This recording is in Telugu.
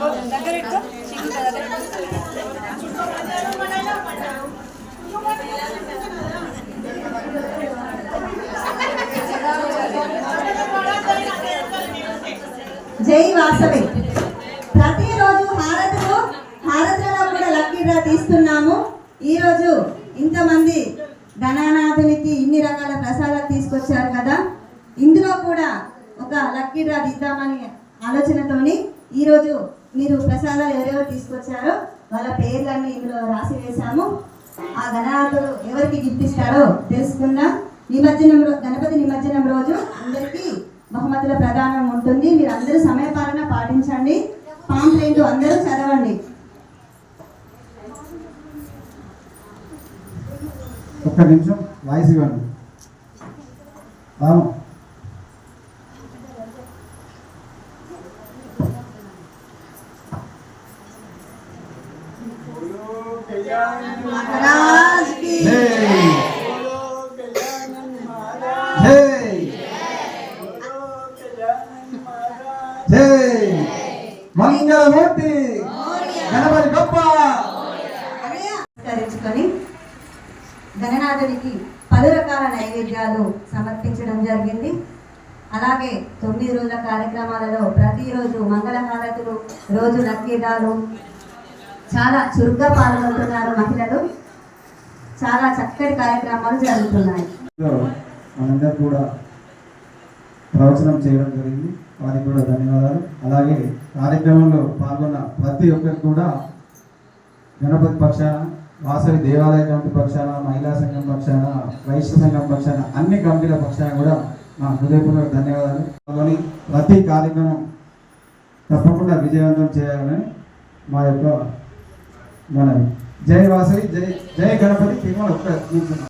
జై వాసవి. ప్రతిరోజు హారతులు హారతులలో కూడా లక్కీ డ్రా తీస్తున్నాము. ఈరోజు ఇంతమంది ధనానాథునికి ఇన్ని రకాల ప్రసాదాలు తీసుకొచ్చారు కదా. ఇందులో కూడా ఒక లక్కీ డ్రా తీద్దామని ఆలోచనతోని ఈరోజు మీరు ప్రసాదాలు ఎవరెవరు తీసుకొచ్చారో వాళ్ళ పేర్లన్నీ ఇందులో రాసి వేశాము. ఆ గణనాథుడు ఎవరికి గిఫ్ట్ ఇస్తాడో తెలుసుకుందాం. నిమజ్జనం గణపతి నిమజ్జనం రోజు అందరికీ బహుమతుల ప్రదానం ఉంటుంది. మీరు అందరూ సమయపాలన పాటించండి. పాంప్లెంట్ అందరూ చదవండి. ఒక్క నిమిషం వాయిస్ ఇవ్వండి. రాము మహారాజ్కి మంగళమూర్తి గణపతి గొప్ప నమస్కరించుకొని గణనాథునికి పలు రకాల నైవేద్యాలు సమర్పించడం జరిగింది. అలాగే తొమ్మిది రోజుల కార్యక్రమాలలో ప్రతిరోజు మంగళహారతులు రోజు లక్కీదాలు చాలా చురుగ్గా పాల్గొంటున్నారు మహిళలు. చాలా చక్కటి కార్యక్రమాలు జరుగుతున్నాయి. మనందరూ కూడా ప్రవచనం చేయడం జరిగింది. వారికి కూడా ధన్యవాదాలు. అలాగే కార్యక్రమంలో పాల్గొన్న ప్రతి ఒక్కరికి కూడా గణపతి పక్షాన వాసవి దేవాలయ కమిటీ పక్షాన మహిళా సంఘం పక్షాన వైశ్య సంఘం పక్షాన అన్ని కమిటీల పక్షాన కూడా మా హృదయపూర్వక ధన్యవాదాలు. పాల్గొని ప్రతి కార్యక్రమం తప్పకుండా విజయవంతం చేయాలని మా యొక్క మన జై వాసవి జై జై గణపతి తిరుమల ఒక్క నిమిషం